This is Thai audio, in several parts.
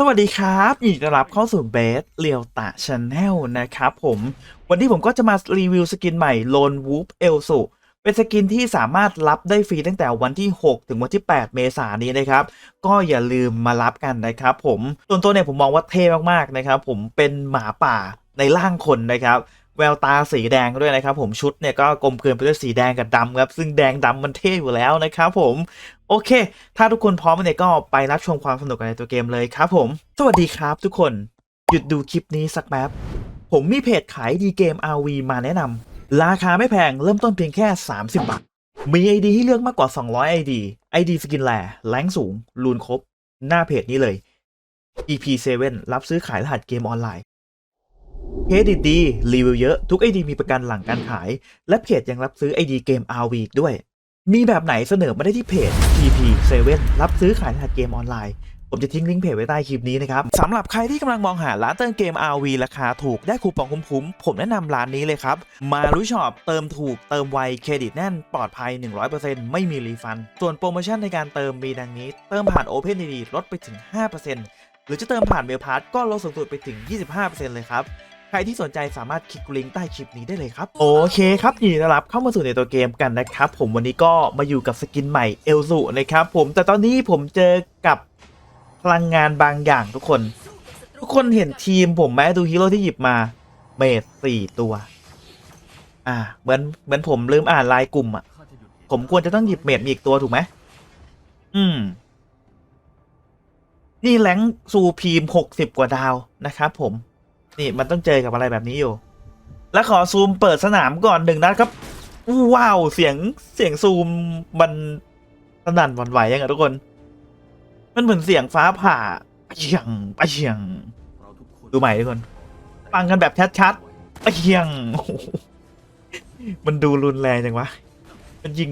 สวัสดีครับยินดีต้อนรับเข้าสู่เบสเรียวตะชาแนลนะครับผมวันนี้ผมก็จะมารีวิวสกินใหม่โลนวูฟเอลสุเป็นสกินที่สามารถรับได้ฟรีตั้งแต่วันที่ 6 ถึงวันที่ 8 เมษายนนี้นะครับ ก็อย่าลืมมารับกันนะครับผมส่วนตัวเนี่ยผมมองว่าเท่มากๆนะครับผมเป็นหมาป่าในร่างคนนะครับ แววตาสีแดงด้วยนะครับผมชุดเนี่ยก็กลมเกลืนไปด้วยสีแดงกับดำครับซึ่งแดงดำมันเท่อยู่แล้วนะครับผมโอเค ถ้าทุกคนพร้อมเนี่ยก็ไปรับชมความสนุกในตัวเกมเลยครับผม สวัสดีครับทุกคน หยุดดูคลิปนี้สักแป๊บ ผมมีเพจขายดีเกม RV มาแนะนำราคาไม่แพงเริ่มต้นเพียงแค่ 30 บาท มี ID ให้เลือกมากกว่า 200 ID ID สกินแลแรงสูงรูนครบ หน้าเพจนี้เลย EP7 รับซื้อขายรหัสเกมออนไลน์ เครดิตดีรีวิวเยอะทุก ID มีประกันหลังการขาย และเพจยังรับซื้อ ID เกม RV อีกด้วย มีแบบไหนเสนอมาได้ที่เพจ TP7 รับซื้อขายรหัสเกมออนไลน์ ผมจะทิ้งลิงก์เพจไว้ใต้คลิปนี้นะครับสำหรับใครที่กำลังมองหาร้านเติมเกม RV ราคาถูกได้คูปองคุ้มๆ ผมแนะนำร้านนี้เลยครับ มารู้ช็อปเติมถูกเติมไวเครดิตแน่นปลอดภัย 100%ไม่มีรีฟัน ส่วนโปรโมชั่นในการเติมมีดังนี้ เติมผ่าน OpenID ลดไปถึง 5%หรือจะเติมผ่านเมลพาร์ก็ลดสูงสุดไปถึง 25%เลยครับ ใครที่สนใจสามารถคลิกลิงก์ใต้คลิปนี้ได้เลยครับ โอเคครับยินดีต้อนรับเข้ามาสู่ในตัวเกมกันนะครับผมวันนี้ก็มาอยู่กับสกินใหม่เอลซูนะครับผมแต่ตอนนี้ผมเจอกับพลังงานบางอย่างทุกคน ทุกคนเห็นทีมผมไหมดูฮีโร่ที่หยิบมาเมดสี่ตัว อ่า เหมือนเหมือนผมลืมอ่านลายกลุ่มอะ ผมควรจะต้องหยิบเมดมีอีกตัวถูกไหมอืม นี่แรงซูพีมหกสิบกว่าดาวนะครับผม นี่มันต้องเจอกับอะไรแบบนี้อยู่ แล้วขอซูมเปิดสนามก่อนหนึ่งนัดครับว้าวเสียงเสียงซูมมันสนั่นหวั่นไหวยังไงทุกคน มันเหมือนเสียงฟ้าผ่าปะเฉียงปะเฉียงดูใหม่ทุกคนฟังกันแบบชัดๆปะเฉียงมันดูรุนแรงจังวะมันยิง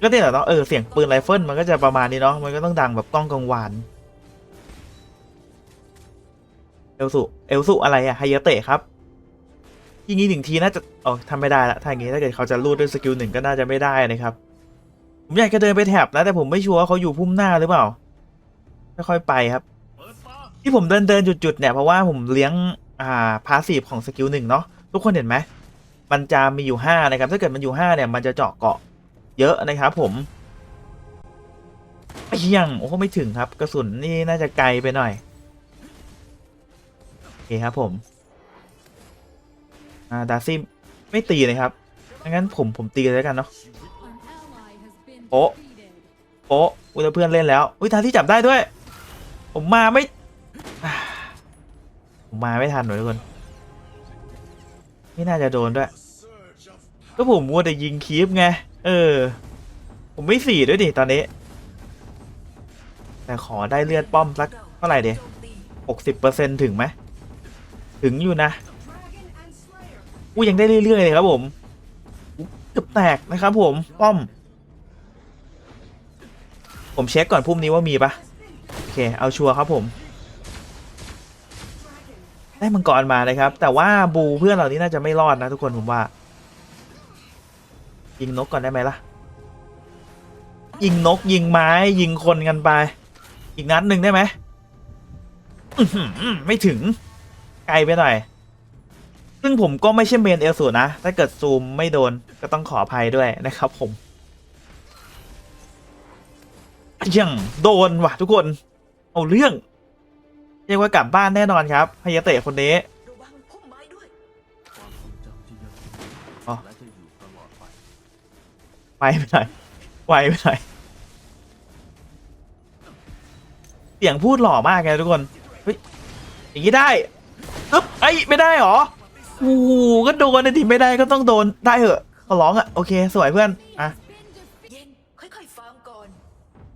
ก็เนี่ยแหละเนาะเออเสียงปืนไรเฟิลมันก็จะประมาณนี้เนาะมันก็ต้องดังแบบกล้องกังวาน เอลสุเอลสุอะไรอะไฮยเตะครับยิงนี้หนึ่งทีน่าจะอ๋อทำไม่ได้ละถ้าอย่างงี้ถ้าเกิดเขาจะรูดด้วยสกิลหนึ่งก็น่าจะไม่ได้นะครับ ผมอยากจะเดินไปแถบนะแต่ผมไม่ชัวร์ว่าเขาอยู่พุ่มหน้าหรือเปล่าค่อยไปครับ ที่ผมเดินเดินจุดๆเนี่ยเพราะว่าผมเลี้ยงอ่าพาสีฟของสกิลหนึ่งเนาะทุกคนเห็นไหมมันจะมีอยู่ห้านะครับถ้าเกิดมันอยู่ห้าเนี่ยมันจะเจาะเกาะเยอะนะครับผมเพียงโอ้ไม่ถึงครับ กระสุนนี่น่าจะไกลไปหน่อย เคครับผม อ่าดาซี่ไม่ตีนะครับงั้นผมผมตีเลยแล้วกันเนาะโอ๊ะโอ้อุยแล้วเพื่อนเล่นแล้ว อุ้ยทานที่จับได้ด้วย ผมมาไม่ ผมมาไม่ทันหน่อยทุกคน ไม่น่าจะโดนด้วย ก็ผมมัวแต่ยิงคีฟไง เออ ผมไม่สี่ด้วยดิตอนนี้ แต่ขอได้เลือดป้อมสักเท่าไหร่เดีหกสิบเปอร์เซ็นต์ถึงไหม ถึงอยู่นะอู้ยังได้เรื่อยๆเลยครับผมเกือบแตกนะครับผมป้อม ผมเช็คก่อนพุ่มนี้ว่ามีปะโอเค เอาชัวร์ครับผม ได้มังกรมาเลยครับ แต่ว่าบูเพื่อนเรานี้น่าจะไม่รอดนะทุกคนผมว่า ยิงนกก่อนได้ไหมล่ะ ยิงนกยิงไม้ยิงคนกันไป อีกนัดหนึ่งได้ไหมไม่ถึง ไกลไปหน่อย ซึ่งผมก็ไม่ใช่เมนเอลสูนะ ถ้าเกิดซูมไม่โดนก็ต้องขออภัยด้วยนะครับผมยังโดนว่ะทุกคน เอาเรื่องเรียกว่ากลับบ้านแน่นอนครับฮายาเตะคนนี้ได้ไปไปหน่อยไวไปหน่อยเสียงพูดหล่อมากเลยทุกคน เฮ้ย อย่างนี้ได้ อึ๊บไอ้ยไม่ได้หรอโอ้โหก็โดนนะทีไม่ได้ก็ต้องโดนได้เหอะขอร้องอะโอเค สวยเพื่อนอะเย็นค่อยๆฟังก่อน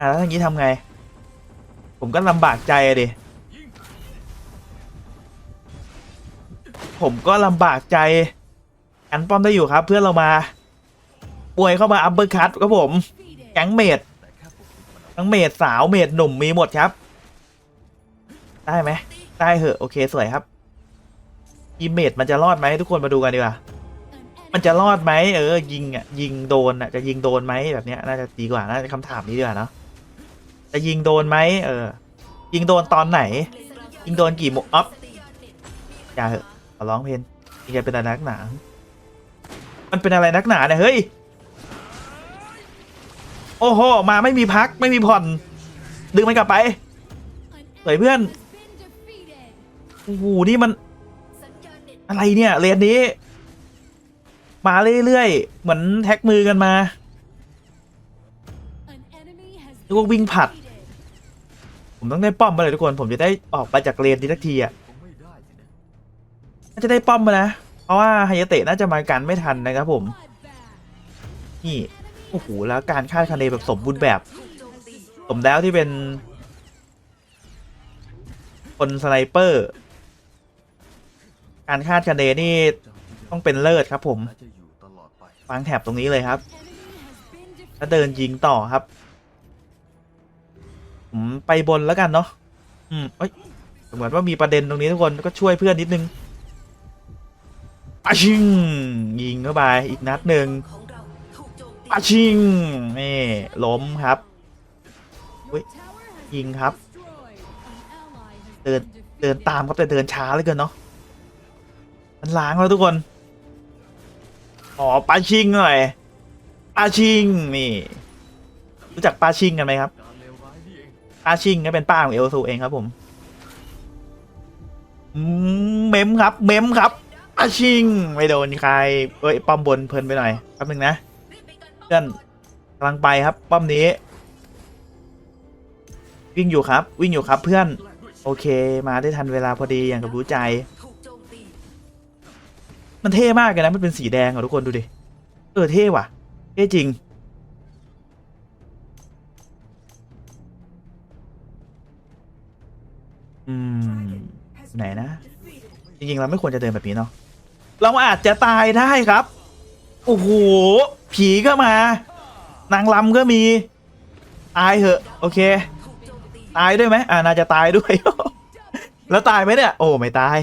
อะแล้วอย่างนี้ทำไง ผมก็ลำบากใจอะดิผมก็ลำบากใจอันป้อมได้อยู่ครับ เพื่อนเรามาป่วยเข้ามาอัปเปอร์คัตครับผม แก๊งเมดทั้งเมดสาวเมดหนุ่มมีหมดครับ ได้ไหมได้เหอะ โอเค สวยครับ อีเมดมันจะรอดไหมทุกคนมาดูกันดีกว่ามันจะรอดไหมเออ ยิงอะยิงโดนอะจะยิงโดนไหมแบบเนี้ยน่าจะดีกว่าน่าจะคำถามนี้ดีกว่าเนาะจะยิงโดนไหมเออ ยิงโดนตอนไหน ยิงโดนกี่โมอ๊อฟอย่าเหอะขอร้องเพลงยิงเป็นอะไรนักหนามันเป็นอะไรนักหนาเนี่ยเฮ้ยโอ้โหมาไม่มีพักไม่มีผ่อน ดึงมันกลับไปเฮ้ยเพื่อนโอ้โหนี่มัน อะไรเนี่ยเรียนนี้ มาเรื่อยๆ เหมือนแท็กมือกันมานึกว่าวิ่งผัด ผมต้องได้ป้อมมาเลยทุกคน ผมจะได้ออกไปจากเรียนทีสักทีอะน่าจะได้ป้อมมานะ เพราะว่าไฮยเตะน่าจะมากันไม่ทันนะครับผม นี่ โอ้โห แล้วการคาดคะเนแบบสมบูรณ์แบบ สมแล้วที่เป็น คนสไนเปอร์ การคาดคะเนนี่ต้องเป็นเลิศครับผมจะอยู่ตลอดไปวางแถบตรงนี้เลยครับ แล้วเดินยิงต่อครับ ผมไปบนแล้วกันเนาะอืมเอ้ยเหมือนว่ามีประเด็นตรงนี้ทุกคนก็ช่วยเพื่อนนิดนึงปาชิงยิงเข้าไปอีกนัดหนึ่งอาถูกโจมตีปาชิงนี่ล้มครับอุ๊ยยิงครับ เดินเดินตามครับแต่เดินช้าเหลือเกินเนาะ มันล้างแล้วทุกคนอ๋อปลาชิงหน่อยปลาชิงนี่รู้จักปลาชิงกันไหมครับการเลาชิงก็เป็นป้าของเอลซูเองครับผมอืมเมมครับ เมมครับปาชิงไม่โดนใครเอ้ยป้อมบนเพลินไปหน่อยแป๊บนึงนะเพื่อนกำลังไปครับป้อมนี้ วิ่งอยู่ครับ วิ่งอยู่ครับเพื่อน โอเค มาได้ทันเวลาพอดีอย่างกับรู้ใจ มันเท่มากเลยนะ มันเป็นสีแดงอะทุกคนดูดิ เออเท่ว่ะ เท่จริง อืม ไหนนะ จริงๆ เราไม่ควรจะเดินแบบนี้เนาะ เราอาจจะตายได้ครับ โอ้โห ผีก็มา นางลำก็มี ตายเหอะ โอเคถูกโจมตีตายด้วยไหมอ่าน่าจะตายด้วย แล้วตายไหมเนี่ย โอ้ ไม่ตาย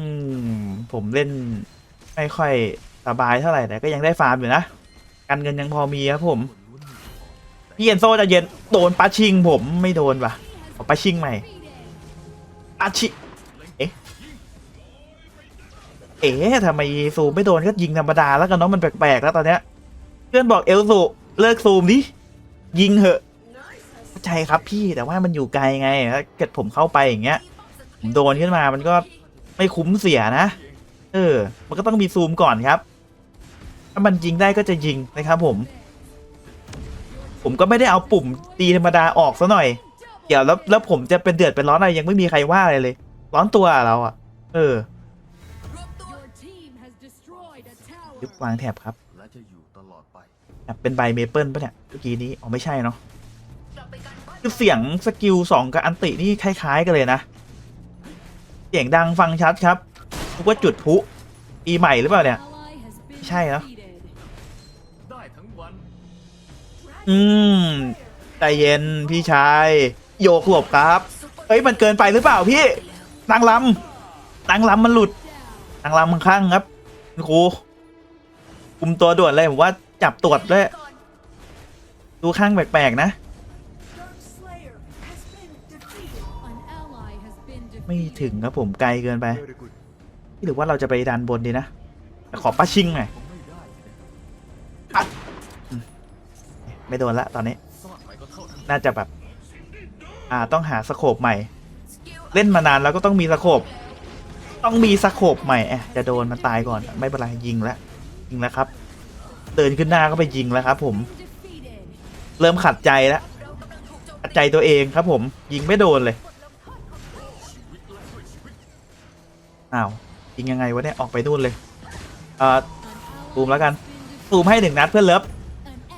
อืม ผมเล่นไม่ค่อยสบายเท่าไหร่แต่ก็ยังได้ฟาร์มอยู่นะการเงินยังพอมีครับผม พี่เอ็นโซจะเย็นโดนปาชิงผมไม่โดนว่ะเอปาชิงใหม่ปาชิเอ๊ะเอ๊ะทำไมซูมไม่โดนก็ยิงธรรมดาแล้วกันเนาะมันแปลกๆแล้วตอนเนี้ยเพื่อนบอกเอลซูเลิกซูมดิยิงเหอะเข้าใจครับพี่แต่ว่ามันอยู่ไกลไงถ้าเกิดผมเข้าไปอย่างเงี้ยผมโดนขึ้นมามันก็ ไม่คุ้มเสียนะ เออ มันก็ต้องมีซูมก่อนครับ ถ้ามันยิงได้ก็จะยิงนะครับผม ผมก็ไม่ได้เอาปุ่มตีธรรมดาออกซะหน่อย เดี๋ยวแล้วแล้วผมจะเป็นเดือดเป็นร้อนอะไรยังไม่มีใครว่าอะไรเลย ร้อนตัวเราอะเออยึดวางแถบครับแถบเป็นใบเมเปิลปะเนี่ยเมื่อกี้นี้อ๋อไม่ใช่เนาะคือเสียงสกิลสองกับอันตินี่คล้าย ๆ กันเลยนะ เสียงดังฟังชัดครับนึกว่าจุดพลุปีใหม่หรือเปล่าเนี่ย ใช่เนอะได้ทั้งวันอืมใจเย็นพี่ชาย โยกหลบครับซุปเปอร์เฮ้ยมันเกินไปหรือเปล่าพี่ไปแล้วนางลำนางลำมันหลุดนางลำมันข้างครับคุณครูคุมตัวด่วนเลยผมว่าจับตรวจด้วยก่อนดูข้างแปลกๆนะ ไม่ถึงครับผมไกลเกินไป หรือว่าเราจะไปดันบนดีนะ ขอป้าชิงหน่อยไม่โดนละตอนนี้ น่าจะแบบ อ่าต้องหาสโคปใหม่ เล่นมานานแล้วก็ต้องมีสโคปต้องมีสโคปใหม่แอะจะโดนมันตายก่อนไม่เป็นไรยิงแล้วยิงแล้วครับ เดินขึ้นหน้าก็ไปยิงแล้วครับ ผม เริ่มขัดใจแล้วเรากำลังถูกโจมขัดใจตัวเองครับ ผมยิงไม่โดนเลย อ้าวยิงยังไงวะเนี่ยออกไปนู่นเลยเอ่อซูมแล้วกันซูมให้หนึ่งนัดเพื่อนเลิฟ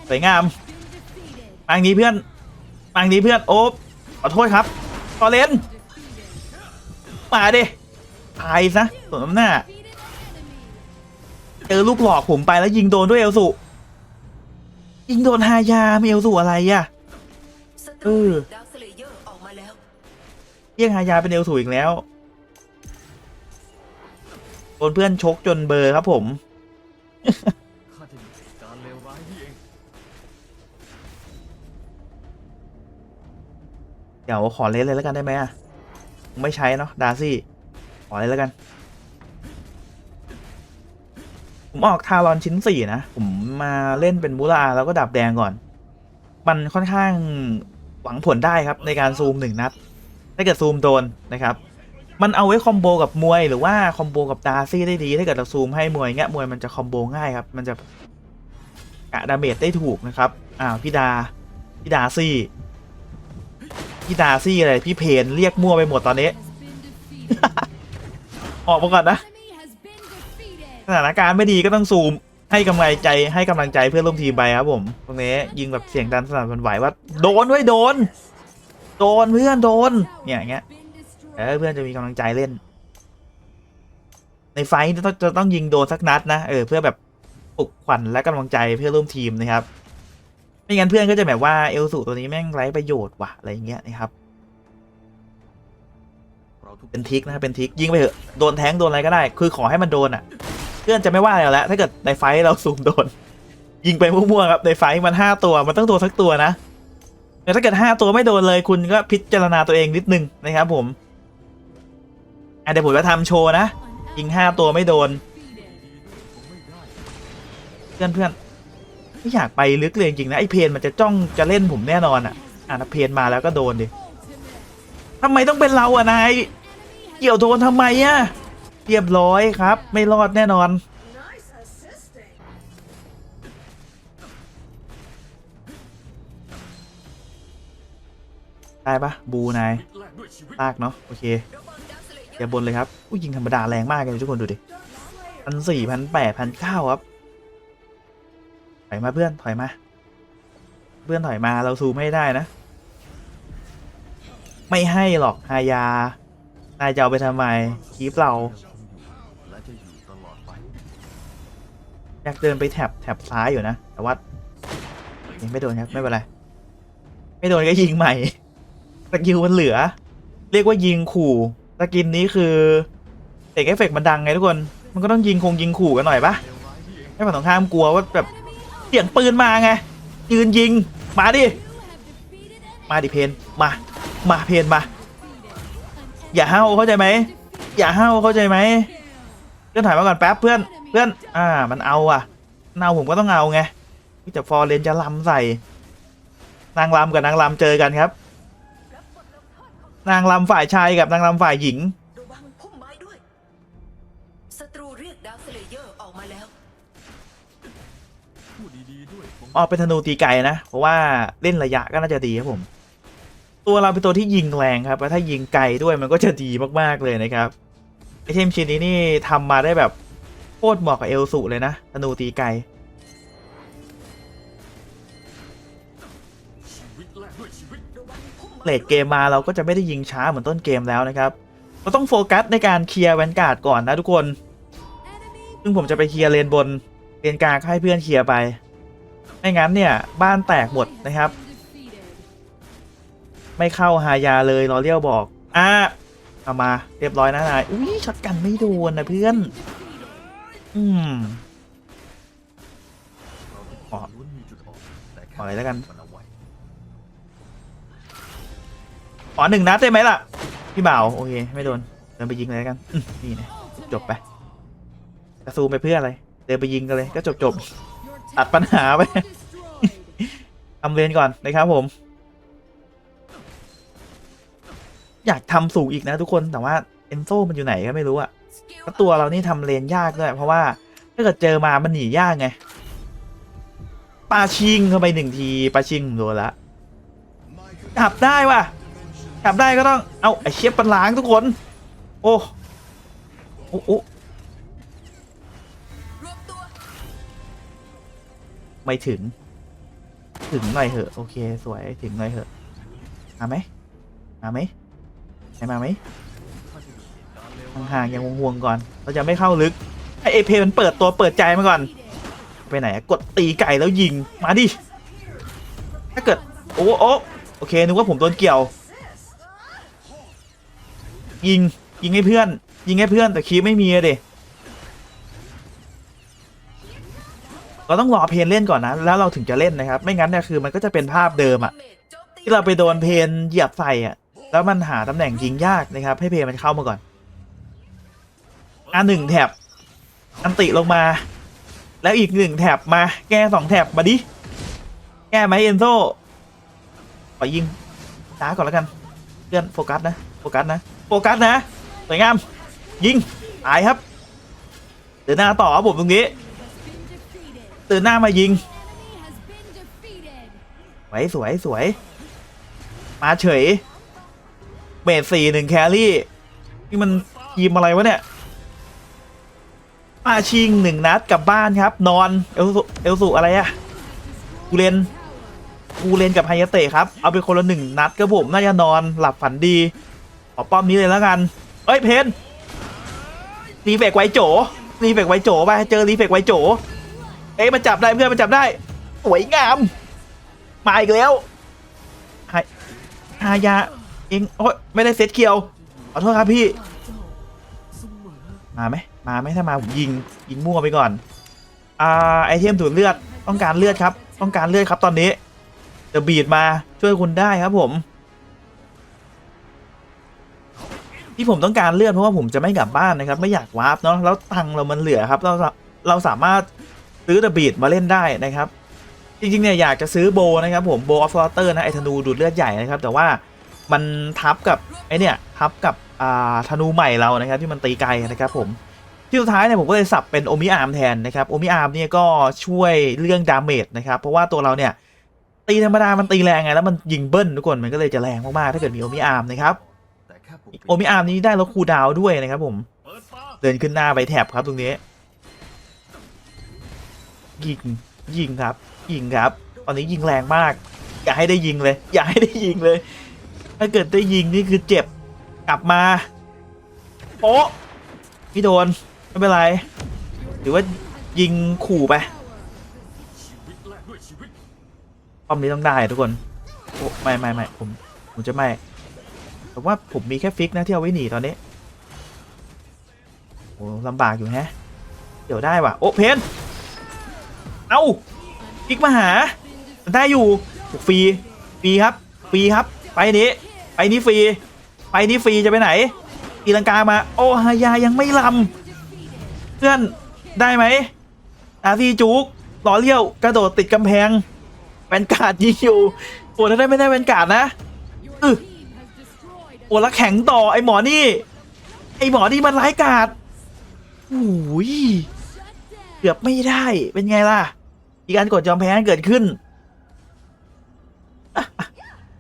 สวยงามมางนี้เพื่อนมางนี้เพื่อนโอ๊บขอโทษครับพอเลนมาดิตายซะสมน้ำหน้าเจอลูกหลอกผมไปแล้วยิงโดนด้วยเอลสุยิงโดนฮายาไม่เอลสุอะไรอะเออเรียกฮายาเป็นเอลสุอีกแล้ว นเพื่อนชกจนเบอร์ครับผมเดี๋ยวขอเลสเลยแล้วกันได้ไหมอะ ไม่ใช้เนาะดาซี่ ขอเลยแล้วกัน ผมออกทารอนชิ้นสี่นะ ผมมาเล่นเป็นบูราแล้วก็ดับแดงก่อน มันค่อนข้างหวังผลได้ครับในการซูมหนึ่งนัด ถ้าเกิดซูมโดนนะครับ มันเอาไว้คอมโบกับมวยหรือว่าคอมโบกับดาซี่ได้ดีถ้าเกิดเราซูมให้มวยเงี้ยมวยมันจะคอมโบง่ายครับ มันจะกะดาเมจได้ถูกนะครับอ้าวพี่ดาพี่ดาซี่พี่ดาซี่อะไรพี่เพนเรียกมั่วไปหมดตอนนี้ ออกมาก่อนนะสถานการณ์ไม่ดีก็ต้องซูมให้กำลังใจให้กำลังใจเพื่อนร่วมทีมไปครับผม ตรงนี้ยิงแบบเสียงดันสนั่นหวั่นไหวว่า โดนไว้ยโดน โดนเพื่อนโดนเนี่ยอย่างเงี้ย เออเพื่อนจะมีกำลังใจเล่น ในไฟท์จะต้องจะต้องยิงโดนสักนัดนะเออเพื่อแบบปลุกขวัญและกำลังใจเพื่อร่วมทีมนะครับ ไม่งั้นเพื่อนก็จะแบบว่าเอลสูตัวนี้แม่งไร้ประโยชน์ว่ะอะไรอย่างเงี้ยนะครับเราเป็นทิกนะเป็นทิกยิงไปเถอะโดนแทงโดนอะไรก็ได้ คือขอให้มันโดนอะ เพื่อนจะไม่ว่าอะไรแล้ว ถ้าเกิดในไฟ์เราซูมโดน ยิงไปมั่วๆครับในไฟ์มันห้าตัวมันต้องโดนสักตัวนะแต่ถ้าเกิดห้าตัวไม่โดนเลยคุณก็พิจารณาตัวเองนิดนึงนะครับผม อะเดี๋ยวผมจะทำโชว์นะยิงห้าตัวไม่โดน เพื่อนเพื่อนไม่อยากไปลึกเลยจริงนะไอเพนมันจะจ้องจะเล่นผมแน่นอนอะอะเพนมาแล้วก็โดนดิทำไมต้องเป็นเราอะนายเกี่ยวโดนทำไมอะเรียบร้อยครับ ไม่รอดแน่นอนได้ปะบูนายตลากเนาะโอเค อย่าบนเลยครับอุ้ยยิงธรรมดาแรงมากเลยทุกคนดูดิพันสี่พันแปดพันเก้าครับ ถอยมาเพื่อนถอยมา เพื่อนถอยมาเราซูไมให้ได้นะ ไม่ให้หรอกฮายานายจะเอาไปทำไมคีปเราอยู่ตลอดไปอยากเดินไปแถบแถบซ้ายอยู่นะ แต่ว่ายังไม่โดนครับไม่เป็นไร ไม่โดนก็ยิงใหม่สกิลมันเหลือ เรียกว่ายิงขู่ สกินนี้คือเอกเอฟเฟกมันดังไงทุกคน มันก็ต้องยิงคงยิงขู่กันหน่อยปะให้ฝั่งตรงข้ามกลัวว่าแบบเสียงปืนมาไง ยืนยิง มาดิ มาดิเพน มา มาเพนมา อย่าห้าวเข้าใจไหม อย่าห้าวเข้าใจไหมเพื่อนถอยมาก่อนแป๊บเพื่อน เพื่อน อ่า มันเอาอะมันเอาผมก็ต้องเอาไงจะฟอร์เรนจะลำใส่ นางลำกับนางลำเจอกันครับ นางลำฝ่ายชายกับนางลำฝ่ายหญิง ระวังพุ่มไม้ด้วย ศัตรูเรียกดาวสเลเยอร์ออกมาแล้ว พูดดีๆด้วยผมออกเป็นธนูตีไกลนะ เพราะว่าเล่นระยะก็น่าจะดีครับผม ตัวเราเป็นตัวที่ยิงแรงครับแล้วถ้ายิงไกลด้วยมันก็จะดีมากๆเลยนะครับไอเทมชิ้นนี้นี่ทำมาได้แบบโคตรเหมาะกับเอลสุเลยนะธนูตีไกล เลดเกมมาเราก็จะไม่ได้ยิงช้าเหมือนต้นเกมแล้วนะครับเราต้องโฟกัสในการเคลียร์แวนการ์ดก่อนนะทุกคน ซึ่งผมจะไปเคลียร์เลนบนเลนกลางให้เพื่อนเคลียร์ไป ไม่งั้นเนี่ยบ้านแตกหมดนะครับ ไม่เข้าหายาเลยรอเลี้ยวบอกอะเอามาเรียบร้อยนะนายอุ้ยช็อตกันไม่โดนนะเพื่อน อืมอ๋อนล้วนมีจุดอ่อนแต่แค่ปล่อยแล้วกัน ขอหนึ่งนัดได้ไหมล่ะ พี่บ่าวโอเคไม่โดนเดินไปยิงเลยแล้วกันอืมนี่นะจบไปกระซูมไปเพื่ออะไรเดินไปยิงกันเลยก็จบจบ Your ๆตัดปัญหาไป tower is destroyed. ทำเลนก่อนนะครับผม อยากทำสูงอีกนะทุกคนแต่ว่าเอนโซมันอยู่ไหนก็ไม่รู้อะสกิลแล้วตัวเรานี่ทำเลนยากด้วย เพราะว่าถ้าเกิดเจอมามันหนียากไงปาชิงเข้าไปหนึ่งทีปาชิงผมโดนละจับได้ว่ะ จับได้ก็ต้อง เอาไอเชียบปันล้างทุกคน โอ้โอ้โอ้ไม่ถึง ถึงหน่อยเหอะ โอเค สวยถึงหน่อยเหอะมาไหมมาไหมไหนมาไหมห่างๆยังห่วงๆก่อน เราจะไม่เข้าลึกให้เอเพมันเปิดตัวเปิดใจมาก่อน ไปไหนกดตีไก่แล้วยิงมาดิถ้าเกิดโอ้โอ้โอเคนึกว่าผมโดนเกี่ยว ยิงยิงให้เพื่อน ยิงให้เพื่อนแต่คีไม่มีอะเดเราต้องรอเพนเล่นก่อนนะ แล้วเราถึงจะเล่นนะครับ ไม่งั้นเนี่ยคือมันก็จะเป็นภาพเดิมอะที่เราไปโดนเพนเหยียบใส่อะแล้วมันหาตำแหน่งยิงยากนะครับ ให้เพนมันเข้ามาก่อนอะหนึ่งแถบอันติลงมา แล้วอีกหนึ่งแถบมาแก้สองแถบมาดิแก้ไหมเอนโซขอยิงช้าก่อนแล้วกันเพื่อนโฟกัสนะโฟกัสนะ ฟกัสนะสวยงามยิงตายครับเดินหน้าต่อครับผมตรงนี้ Been defeated. เดินหน้ามายิง Enemy has been defeated. สวยสวยสวย มาเฉยเบสสี่หนึ่งแครี่ นี่มันทีมอะไรวะเนี่ย มาชิงหนึ่งนัดกลับบ้านครับ นอน เอลสุเอลสุอะไรอะกูเลนกูเลนกับไฮยเตะครับ เอาไปคนละหนึ่งนัดครับผม น่าจะนอนหลับฝันดี ขอป้อมนี้เลยแล้วกัน เอ้ยเพนรีเฟกไวโจรีเฟกไวโจไปเจอรีเฟกไวโจ เอ้ยมันจับได้เพื่อนมันจับได้สวยงาม มาอีกแล้วหายายาเองโอ้ยไม่ได้เซตเคียวขอโทษครับพี่ มาไหมมาไหมถ้ามาผมยิงยิงมั่วไปก่อน อ่าไอเทมดูดเลือดต้องการเลือดครับ ต้องการเลือดครับตอนนี้เดอะบีดมาช่วยคุณได้ครับผม ที่ผมต้องการเลือดเพราะว่าผมจะไม่กลับบ้านนะครับ ไม่อยากวาร์ปเนาะแล้วตังเรามันเหลือครับ เราเราสามารถซื้อเดอะบีดมาเล่นได้นะครับ จริงๆเนี่ยอยากจะซื้อโบนะครับผมโบออฟลอเตอร์นะไอธนูดูดเลือดใหญ่นะครับ แต่ว่ามันทับกับไอเนี่ยทับกับอ่าธนูใหม่เรานะครับ ที่มันตีไกลนะครับผมที่สุดท้ายเนี่ยผมก็เลยสับเป็นโอมิอาร์มแทนนะครับโอมิอาร์มเนี่ยก็ช่วยเรื่องดาเมจนะครับเพราะว่าตัวเราเนี่ยตีธรรมดามันตีแรงไงแล้วมันยิงเบิ้ลทุกคนมันก็เลยจะแรงมากๆถ้าเกิดมีโอมิอาร์มนะครับ โอมิอาร์มนี้ได้แลดคูดาวด้วยนะครับผม เดินขึ้นหน้าไปแถบครับตรงนี้ ยิง ยิงครับ ยิงครับ ตอนนี้ยิงแรงมาก อย่าให้ได้ยิงเลย อย่าให้ได้ยิงเลย ถ้าเกิดได้ยิงนี่คือเจ็บ กลับมาโป๊ะพี่โดน ไม่เป็นไร หรือว่ายิงขู่ไปชีวิตแลกด้วยชีวิตป้อมนี้ต้องได้ทุกคน โอ้ไม่ไม่ไม่ผมผมจะไม่ แต่ว่าผมมีแค่ฟิกนะที่เอาไว้หนีตอนนี้โอ้ลำบากอยู่แฮะ เดี๋ยวได้ว่ะ โอ้เพนเอาฟิกมาหา ได้อยู่ฟรีฟรีครับฟรีครับ ไปนี้ ไปนี้ฟรี ไปนี้ฟรีจะไปไหนตีลังกามา โอ้ฮายายังไม่ลำเพื่อนได้ไหมอาซีจุกหล่อเลี้ยวกระโดดติดกำแพงแวนการ์ดยิงอยู่โอ้ถ้าได้ไม่ได้แวนการ์ดนะ Your Ừ. อ้แล้วแข็งต่อไอหมอนี่ ไอหมอนี่มันร้ายกาจโอ้ยเกือบไม่ได้เป็นไงล่ะมีการกดยอมแพ้เกิดขึ้น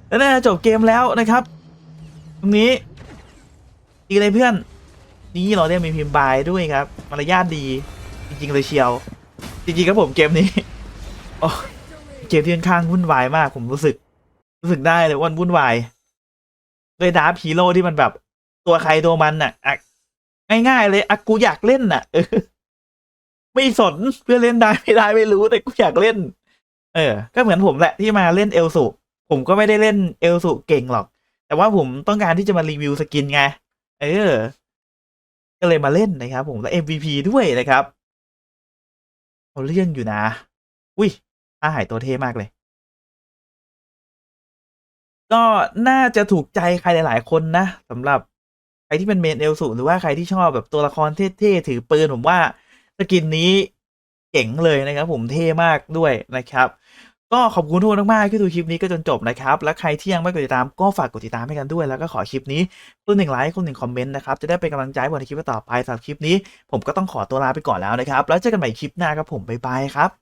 แล้วน่าจบเกมแล้วนะครับ ตรงนี้ดีเลยเพื่อน นี่เราได้มีพิมพ์บายด้วยครับมารยาทดีจริงๆเลยเชียว จริงๆครับผมเกมนี้เกมที่ค่อนข้างวุ่นวายมากผมรู้สึก รู้สึกได้เลยว่ามันวุ่นวาย ด้วยดาร์ฮีโร่ที่มันแบบตัวใครตัวมันน่ะอะง่ายๆเลยอะกูอยากเล่นน่ะ เออ ไม่สนเพื่อเล่นได้ไม่ได้ไม่รู้แต่กูอยากเล่น เออ ก็เหมือนผมแหละที่มาเล่นเอลสุผมก็ไม่ได้เล่นเอลสุเก่งหรอก แต่ว่าผมต้องการที่จะมารีวิวสกินไง เออ ก็เลยมาเล่นนะครับ ผมและ MVP ด้วยนะครับเอาเรื่องอยู่นะ อุ้ยอาหายตัวเท่มากเลย ก็น่าจะถูกใจใครหลาย ๆ คนนะสำหรับใครที่เป็นเมนเอลสุหรือว่าใครที่ชอบแบบตัวละครเท่ๆถือปืนผมว่าสกินนี้เจ๋งเลยนะครับ ผมเท่มากด้วยนะครับ ก็ขอบคุณทุกคนมากๆที่ดูคลิปนี้ก็จนจบนะครับ และใครที่ยังไม่กดติดตามก็ฝากกดติดตามให้กันด้วยแล้วก็ขอคลิปนี้คนหนึ่งไลค์คนหนึ่งคอมเมนต์นะครับจะได้เป็นกำลังใจให้ผมในคลิปต่อไปสำหรับคลิปนี้ ผมก็ต้องขอตัวลาไปก่อนแล้วนะครับ แล้วเจอกันใหม่คลิปหน้าครับผมบ๊ายบายครับ